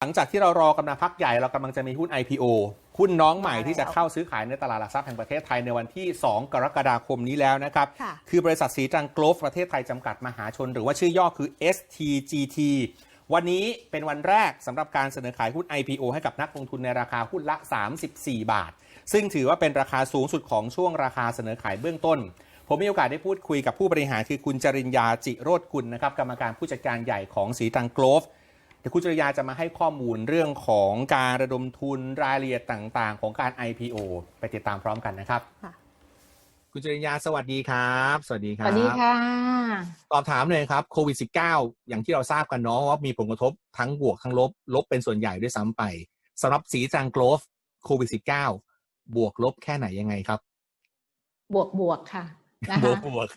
หลังจากที่เรารอกันมาพักใหญ่เรากำลังจะมีหุ้น IPO หุ้นน้องใหม่ที่จะเข้าซื้อขายในตลาดหลักทรัพย์แห่งประเทศไทยในวันที่ 2 กรกฎาคมนี้แล้วนะครับค่ะคือบริษัทสีตรังโกลฟประเทศไทยจำกัดมหาชน หรือว่าชื่อย่อคือ STGT วันนี้เป็นวันแรกสำหรับการเสนอขายหุ้น IPO ให้กับนักลงทุนในราคาหุ้นละ 34 บาท ซึ่งถือว่าเป็นราคาสูงสุดของช่วงราคาเสนอขายเบื้องต้นผมมีโอกาสได้พูดคุยกับผู้บริหารคือคุณจริญญาจิโรธกุลนะครับกรรมการผู้จัดการใหญ่ของสีตรังโกลฟเดี๋ยวคุณจริยาจะมาให้ข้อมูลเรื่องของการระดมทุนรายละเอียดต่าง ๆ ของการ IPO ไปติดตามพร้อมกันนะครับค่ะคุณจริยาสวัสดีครับ สวัสดีคสรับวัสดีค่ะตอบถามเลยครับโควิด -19 อย่างที่เราทราบกันเนาะว่ามีผลกระทบทั้งบวกทั้งลบ ลบเป็นส่วนใหญ่ด้วยซ้ำไปสำหรับสีจังโกลฟโควิด -19 บวกลบแค่ไหนยังไงครับ บวกบวกค่ะนะ บวคะกบวก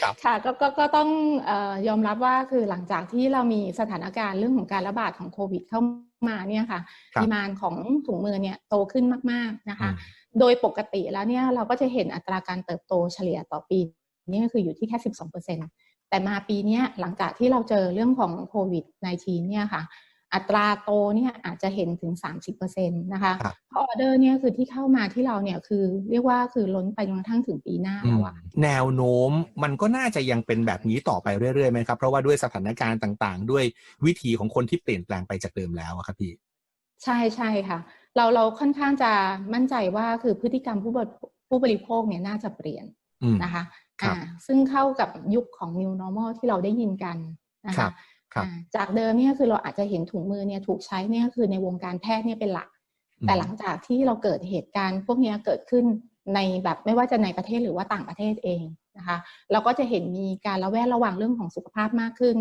ครับค่ะก็ก็ก็ต้องเอ่อยอมรับว่าคือหลังจากที่เรามีสถานการณ์เรื่องของการระบาดของโควิดเข้ามาเนี่ยค่ะครับดีมานของถุงมือเนี่ยโตขึ้นมากๆนะคะอืมโดยปกติแล้วเนี่ยเราก็จะเห็นอัตราการเติบโตเฉลี่ยต่อปีนี่ก็คืออยู่ที่แค่ 12แต่มาปีเนี้ยหลังจากที่เราเจอเรื่องของโควิด -19 เนี่ยค่ะ อัตราโตเนี่ยอาจจะเห็นถึง 30%นะคะครับเพราะออเดอร์เนี่ยคือที่เข้ามาที่เราเนี่ยคือเรียกว่าคือล้นไปจนกระทั่งถึงปีหน้าแล้วอะแนวโน้มมันก็น่าจะยังเป็นแบบนี้ต่อไปเรื่อยๆไหมครับ เพราะว่าด้วยสถานการณ์ต่างๆ ด้วยวิธีของคนที่เปลี่ยนแปลงไปจากเดิมแล้วอะครับพี่ ใช่ใช่ค่ะ เราเราค่อนข้างจะมั่นใจว่าคือพฤติกรรมผู้บริผู้บริโภคเนี่ยน่าจะเปลี่ยนอืมนะคะครับอ่าซึ่งเข้ากับยุคของ new normal ที่เราได้ยินกันนะครัคะบครับอ่า จากเดิมเนี่ยคือเราอาจจะเห็นถุงมือเนี่ยถูกใช้เนี่ยคือในวงการแพทย์เนี่ยเป็นหลัก แต่หลังจากที่เราเกิดเหตุการณ์ พวกเนี้ยเกิดขึ้นในแบบไม่ว่าจะในประเทศหรือว่าต่างประเทศเองนะคะ เราก็จะเห็นมีการระแวดระวังเรื่องของสุขภาพมากขึ้น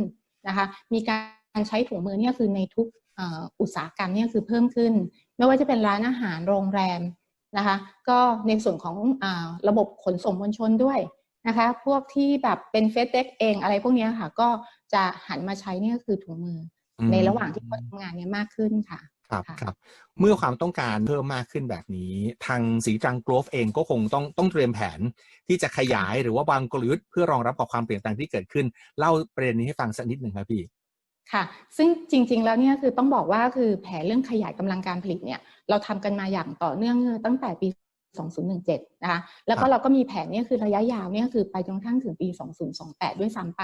นะคะ มีการใช้ถุงมือเนี่ยคือในทุกเอ่ออุตสาหกรรมเนี่ยคือเพิ่มขึ้น ไม่ว่าจะเป็นร้านอาหารโรงแรมนะคะ ก็ในส่วนของอาระบบขนส่งมวลชนด้วย นะคะ พวกที่แบบเป็นเฟสเด็กเองอะไรพวกเนี้ยค่ะ ก็จะหันมาใช้เนี่ยคือถุงมืออมในระหว่างที่เขาทำงานเนี่ยมากขึ้นค่ะครับค่ะครับเมื่อความต้องการเพิ่มมากขึ้นแบบนี้ ทางสีจังโกลฟเองก็คงต้องต้องเตรียมแผนที่จะขยายหรือว่าวางกลยุทธ์เพื่อรองรับกับความเปลี่ยนแปลงที่เกิดขึ้น เล่าประเด็นนี้ให้ฟังสักนิดหนึ่งครับพี่ค่ะ ซึ่งจริง ๆ แล้วเนี่ยคือต้องบอกว่าคือแผนเรื่องขยายกำลังการผลิตเนี่ยเราทำกันมาอย่างต่อเนื่องตั้งแต่ปี 2017 นะคะ แล้วก็ครับเราก็มีแผนเนี่ยคือระยะยาวเนี่ยคือไปจนกระทั่งถึงปี 2028 ด้วยซ้ำไป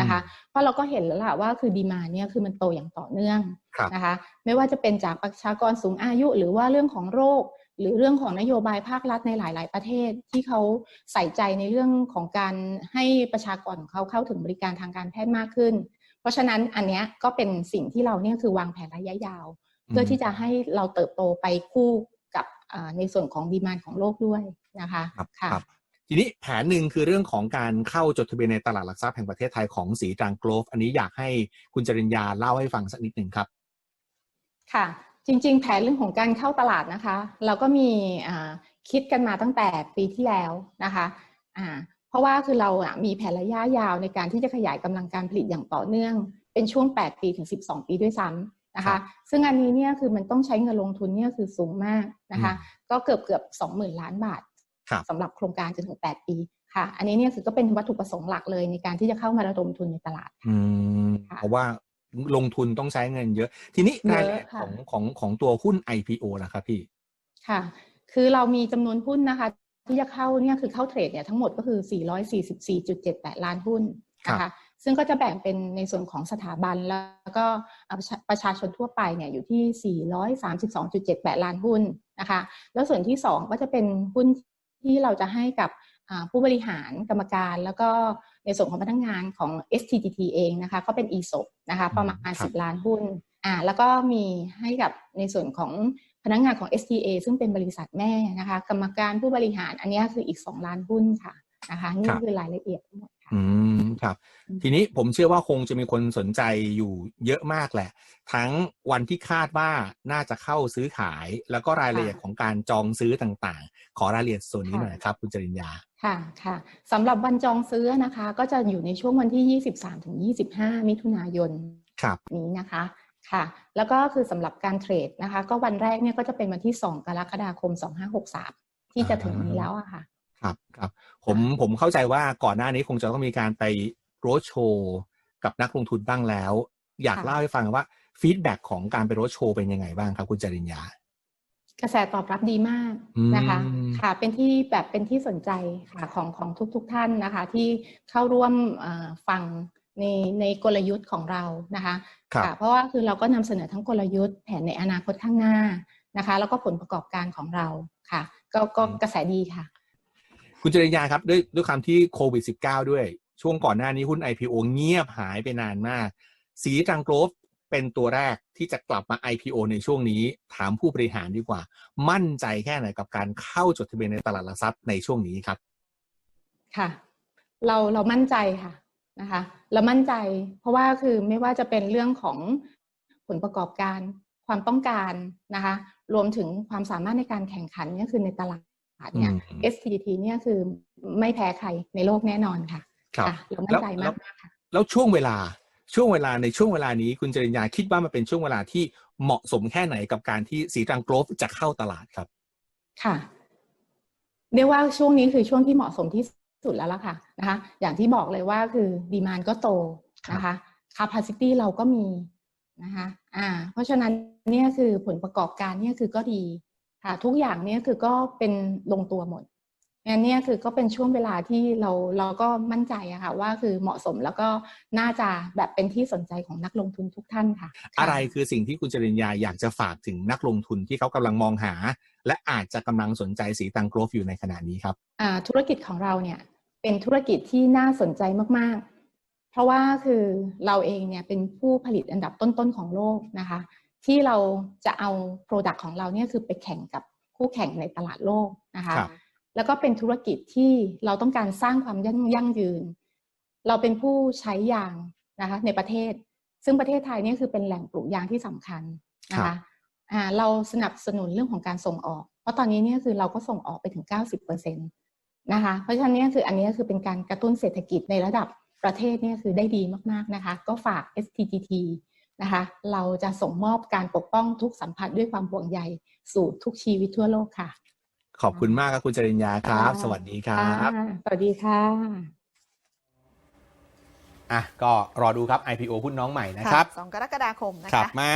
นะคะอืมเพราะเราก็เห็นแล้วล่ะว่าคือดีมาเนี่ยคือมันโตอย่างต่อเนื่องครับนะคะ ไม่ว่าจะเป็นจากประชากรสูงอายุ หรือว่าเรื่องของโรค หรือเรื่องของนโยบายภาครัฐในหลาย ๆ ประเทศที่เขาใส่ใจในเรื่องของการให้ประชากรของเขาเข้าถึงบริการทางการแพทย์มากขึ้น เพราะฉะนั้นอันเนี้ยก็เป็นสิ่งที่เราเนี่ยคือวางแผนระยะยาว เพื่อที่จะให้เราเติบโตไปคู่กับอ่า ในส่วนของดีมานของโลกด้วยนะคะครับค่ะครับทีนี้แผนหนึ่งคือเรื่องของการเข้าจดทะเบียนในตลาดหลักทรัพย์แห่งประเทศไทยของสีจังโกลฟอันนี้อยากให้คุณจริญญาเล่าให้ฟังสักนิดหนึ่งครับ ค่ะ จริง ๆ แผนเรื่องของการเข้าตลาดนะคะ เราก็มีอ่าคิดกันมาตั้งแต่ปีที่แล้วนะคะอ่าเพราะว่าคือเราอะมีแผนระยะยาวในการที่จะขยายกำลังการผลิตอย่างต่อเนื่อง เป็นช่วง 8 ปีถึง 12 ปีด้วยซ้ำ นะครัคะบซึ่งอันนี้เนี่ยคือมันต้องใช้เงินลงทุนเนี่ยคือสูงมากนะคะอืมก็เกือบเกือบสองหมื่นล้านบาทครับสำหรับโครงการจนถึง8ปีค่ะ อันนี้เนี่ยคือก็เป็นวัตถุประสงค์หลักเลยในการที่จะเข้ามาระดมทุนในตลาดอืมค่ะเพราะว่าลงทุนต้องใช้เงินเยอะ ทีนี้เยอะรายละเอียดค่ะของของของตัวหุ้น IPO นะครับพี่ ค่ะ คือเรามีจำนวนหุ้นนะคะ ที่จะเข้าเนี่ยคือเข้าเทรดเนี่ยทั้งหมดก็คือ 444.78 ล้านหุ้นนะครัคะบ ซึ่งก็จะแบ่งเป็นในส่วนของสถาบันแล้วก็ประชาประชาชนทั่วไปเนี่ยอยู่ที่ 432.78 ล้านหุ้นนะคะ แล้วส่วนที่ 2 ก็จะเป็นหุ้นที่เราจะให้กับอ่าผู้บริหารกรรมการ แล้วก็ในส่วนของพนักงานของ STGT เองนะคะ ก็เป็น ESOP นะคะประมาณครับ10 ล้านหุ้นอ่าแล้วก็มีให้กับในส่วนของพนักงานของ STA ซึ่งเป็นบริษัทแม่นะคะ กรรมการผู้บริหารอันเนี้ยคืออีก 2 ล้านหุ้นค่ะนะคะนี่ครับคือรายละเอียดทั้งหมดค่ะ อืมครับอืมทีนี้ผมเชื่อว่าคงจะมีคนสนใจอยู่เยอะมากแหละ ทั้งวันที่คาดว่าน่าจะเข้าซื้อขาย แล้วก็รายละเอียดของการจองซื้อต่างๆ ขอรายละเอียดส่วนนี้หน่อยครับ คุณจริญญาค่ะค่ะสำหรับวันจองซื้อนะคะ ก็จะอยู่ในช่วงวันที่ 23ถึง25 มิถุนายนครับนี้นะคะค่ะแล้วก็คือสำหรับการเทรดนะคะ ก็วันแรกเนี่ยก็จะเป็นวันที่ 2 กรกฎาคม 2563 ที่จะถึงนี้แล้วอะค่ะ ครับครับผมผมเข้าใจว่าก่อนหน้านี้คงจะต้องมีการไปโรดโชว์กับนักลงทุนบ้างแล้ว อยากค่ะเล่าให้ฟังว่าฟีดแบ็ของการไปรถโชว์เป็นยังไงบ้างครับ คุณจริญญากระแสตอบรับดีมากอืมนะคะค่ะเป็นที่แบบเป็นที่สนใจค่ะของของทุกๆทท่านนะคะ ที่เข้าร่วมเอ่อฟังในในกลยุทธ์ของเรานะคะครับค่ะเพราะว่าคือเราก็นำเสนอทั้งกลยุทธ์แผนในอนาคตข้างหน้านะคะ แล้วก็ผลประกอบการของเราค่ะ ก็ก็กระแสดีค่ะ คุณจริญญาครับด้วยด้วยคำที่โควิด -19 ด้วย ช่วงก่อนหน้านี้หุ้น IPO เงียบหายไปนานมาก สีตรังโกลฟเป็นตัวแรกที่จะกลับมา IPO ในช่วงนี้ถามผู้บริหารดีกว่า มั่นใจแค่ไหนกับการเข้าจดทะเบียนในตลาดหลักทรัพย์ในช่วงนี้ครับ ค่ะ เราเรามั่นใจค่ะนะคะ เรามั่นใจ เพราะว่าคือไม่ว่าจะเป็นเรื่องของผลประกอบการความต้องการนะคะ รวมถึงความสามารถในการแข่งขันนี่คือในตลาด เนี่ยอืม STT เนี่ยคือไม่แพ้ใครในโลกแน่นอนค่ะครับค่ะเรามั่นใจแล้มาวกมากๆค่ะแล้วช่วงเวลาช่วงเวลาในช่วงเวลานี้คุณจริญญาคิดว่ามันเป็นช่วงเวลาที่เหมาะสมแค่ไหนกับการที่สีตรังโกลฟจะเข้าตลาดครับ ค่ะเรียกว่าช่วงนี้คือช่วงที่เหมาะสมที่สุดแล้วล่ะค่ะนะคะ อย่างที่บอกเลยว่าคือดีมานก็โตนะคะ capacity เราก็มีนะคะ อ่า เพราะฉะนั้นเนี่ยคือผลประกอบการเนี่ยคือก็ดี ค่ะทุกอย่างเนี่ยคือก็เป็นลงตัวหมดงั้นเนี่ยคือก็เป็นช่วงเวลาที่เราเราก็มั่นใจอะค่ะว่าคือเหมาะสมแล้วก็น่าจะแบบเป็นที่สนใจของนักลงทุนทุกท่านค่ะ อะไรคือสิ่งที่คุณจริญญาอยากจะฝากถึงนักลงทุนที่เขากำลังมองหา และอาจจะกำลังสนใจสีตังโกลฟอยู่ในขณะนี้ครับอ่าธุรกิจของเราเนี่ยเป็นธุรกิจที่น่าสนใจมากๆ เพราะว่าคือเราเองเนี่ยเป็นผู้ผลิตอันดับต้นๆของโลกนะคะ ที่เราจะเอา Product ของเราเนี่ยคือไปแข่งกับคู่แข่งในตลาดโลกนะคะครับแล้วก็เป็นธุรกิจที่เราต้องการสร้างความยั่งยั่งยืน เราเป็นผู้ใช้ยางนะคะในประเทศ ซึ่งประเทศไทยเนี่ยคือเป็นแหล่งปลูกยางที่สำคัญนะครัคะบอ่าเราสนับสนุนเรื่องของการส่งออก เพราะตอนนี้เนี่ยคือเราก็ส่งออกไปถึง 90%นะคะ เพราะฉะนั้นเนี่ยคืออันนี้คือเป็นการกระตุ้นเศรษฐกิจในระดับประเทศเนี่ยคือได้ดีมากๆนะคะ ก็ฝาก STGT นะคะเราจะส่งมอบการปกป้องทุกสัมผัสด้วยความห่วงใยสู่ทุกชีวิตทั่วโลกค่ะ ขอบคุณมากครับคุณจริญญาครับค่ะสวัสดีครับค่ะสวัสดีค่ะอะก็รอดูครับ IPO หุ้นน้องใหม่นะครับสองกรกฎาคมนะครัคะบมา